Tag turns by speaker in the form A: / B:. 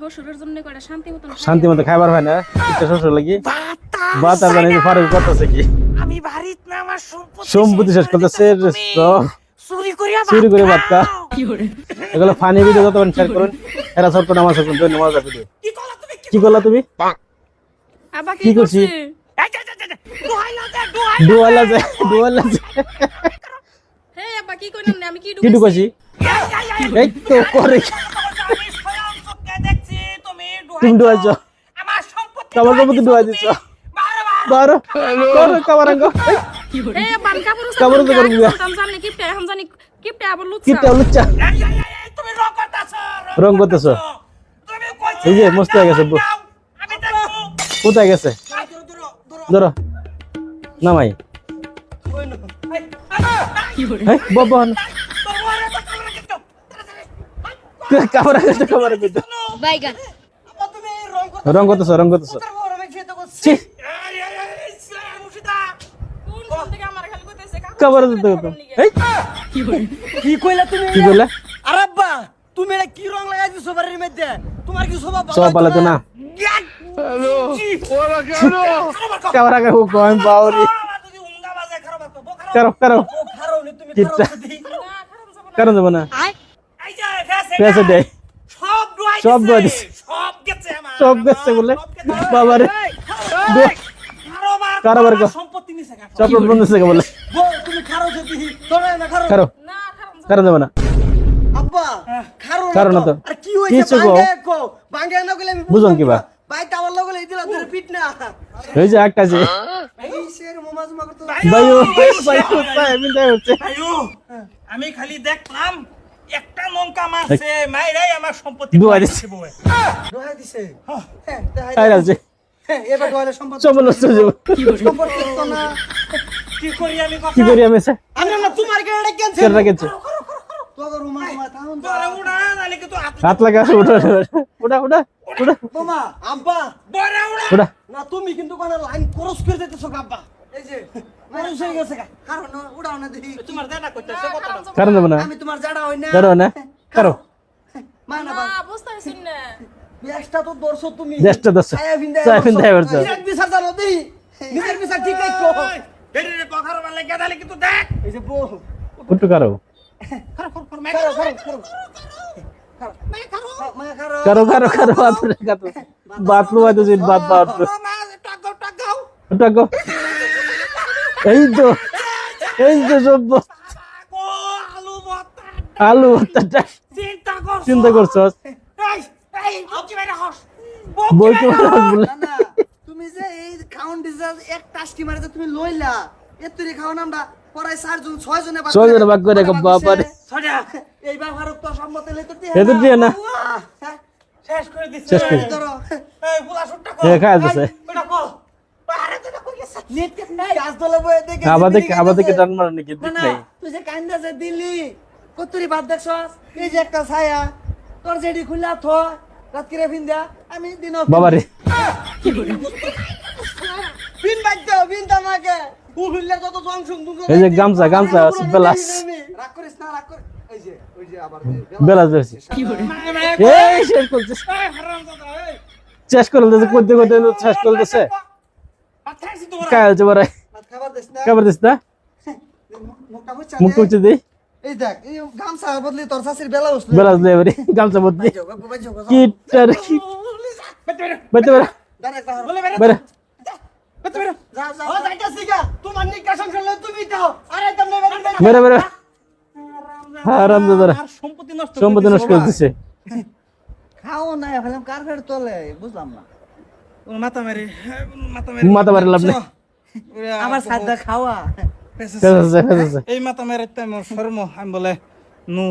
A: হসুরের জন্য কয়টা শান্তি মতন
B: শান্তি মতো খাবার হয় না। এটা শ্বশুর লাগি বাত আর জানি ফারুক করতেছে কি?
C: আমি বাড়িত না আমার সম্পত্তি
B: সম্পত্তি শেষ করতেছে তো।
C: চুরি করিয়া
B: চুরি করে? বাচ্চা এগুলো ফানি ভিডিও যত শেয়ার করুন এরা সব করে আমার সব ধন্যবাদ ভিডিও।
C: কি করলা তুমি?
B: কি করলা তুমি? কি
A: কি
B: করছি? ডুয়ালা যে ডুয়ালা যে
A: হে আব্বা কি
B: ঢুকাছি?
C: এই
B: তো করে।
C: তুমি আমার সম্পত্তি
B: ডুয়াই
C: তুমি।
B: দিছো।
C: বারো বার।
B: কাবার আঙ্গ
A: কাপড়
B: কাপড় তো করবি
A: কিপটা
B: লুচ্চা
C: রং করতাছো,
B: এই যে, মস্ত হয়ে গেছে। কোথায় গেছে
C: ধরো, ধরো, ধরো।
B: ধরো নামাই হ্যাঁ বাবা
C: কামড়ে।
B: কাবার কাবার
A: বাইগান
C: তুমি রং করতাছো।
B: রং করতেছ। রং কাবার দিতে এই।
C: কি কইলা তুমি
B: কি বললে?
C: আরে আব্বা তুমি এটা কি রং লাগাই দিছো বাড়ির মধ্যে? তোমার কি স্বভাব ভালো
B: সব পালাতো না?
C: হ্যালো ওরা কেন? কারও কারও। খারাপ নি
B: দেয়
C: দিছে। সব গেছে
B: বলে। বাবারে।
C: কারোবার সম্পত্তি নিছে।
B: বন্ধ বলে।
C: বউ, তুমি খারো যদি তোরা না খারো
B: কারও।
A: না খারাপ
B: কারণ না।
C: আব্বা খারো
B: খারো না তো।
C: আর কি হইছে না গলে? ভাই দিলা পিট না।
B: এই যে একটা যে। আমি
C: খালি দেখলাম। একটা নৌকা মারছে মাইরাই আমার সম্পত্তি
B: ডুয়াই দিছে।
C: বউয়ে।
D: দিছে?
C: হ্যাঁ।
D: হ্যাঁ
B: আছে
D: হ্যাঁ এবার দোহাইলে সম্পদ
B: সব নষ্ট
D: তো না।
C: কি করি আমি কথা?
B: কি করি আমি সে
C: আমি না তোমার গাড়ি কেনছে?
B: কেন রাখেছে
D: তোকে রুমা রুমা থাকুন
C: তোরা উড়া নালে কি তো হাত
B: হাত লাগা উঠা উঠা উঠা উঠা
D: তোমা আব্বা।
C: বড়া
B: উঠা
D: না তুমি কিন্তু কোন লাইন ক্রস করে আব্বা। এই যে ক্রস হয়ে গেছে কারণ উড়াও না দেখি।
C: তোমার দাদা কইতাছে কত
B: কারণ যাব না।
D: আমি তোমার জাড়া হই না।
B: কারও না।
C: কারও।
D: এই
B: কারও। কারও কারও তো এই তো সব
C: আলু ভর্তা।
B: আলু ভর্তাটা।
C: চিন্তা কর
B: চিন্তা করছস
C: এই এই বকি বাইরে হস
B: বই তো বলে
D: না না তুমি যে এই খাউন ডিজাল এক টাস্কি মারে যে তুমি লইলা এতুরি খাওন আমরা চারজন জনে ভাগ
B: ছয় জনে ভাগ করে
D: এইবার ভারত তো সম্মত লেতো দিয়ে
B: দিয়ে না।
C: শেষ করে দিছে।
B: শেষ করে।
D: ধরো।
C: এই বুলা সুটটা কো
B: এ খায় দিছে
C: ওটা কো আরে তো কই গেছে
D: নেট গাছ দলে বয়ে দেখে
B: আবার দেখে আবার দেখে টান মারা নাকি
D: না
B: নাই
D: তুই যে কান্দা যে দিলি। কতুরি ভাত দেখছ? এই যে একটা ছায়া তোর যেডি খুলা থ রাত কিরে ফিন্দা আমি দিন
B: বাবারে।
D: পিন বাইতে পিন তামাকে উহুল্লা যত সংসং দুঙ্গ
B: এই যে গামছা গামছা বেলাস
D: রাগ করিস না রাগ কর এই যে ওই যে আবার
B: বেলাস এই শেষ করছিস
C: এই হারামজাদা এই।
B: শেষ করে দিতেছে করতে করতে শেষ করে দিতেছে
C: পাঠাইছি
B: কাল যে বারে
D: খাবার দিস না।
B: কাবার দিস না?
D: মুখটা
B: উঠছে দেই
D: এই দেখ এই গামছা বদলি তোর শাশির বেলা উসলে
B: এবারে গামছা বদলি। কি বেতে বেরা
C: বলে
B: বেরা
C: সম্পত্তি নষ্ট
B: সম্পত্তি নষ্ট করে দিছে।
D: খাও না ফেলাম কার ফের তোলে বুঝলাম না।
C: মাথা মেরে মাথা মেরে।
B: মাথা মারি লাভ নেই।
C: ওরে
D: আবার সাদা খাওয়া।
C: এই মাথা মেরে তেমন শর্ম আমি বলে নু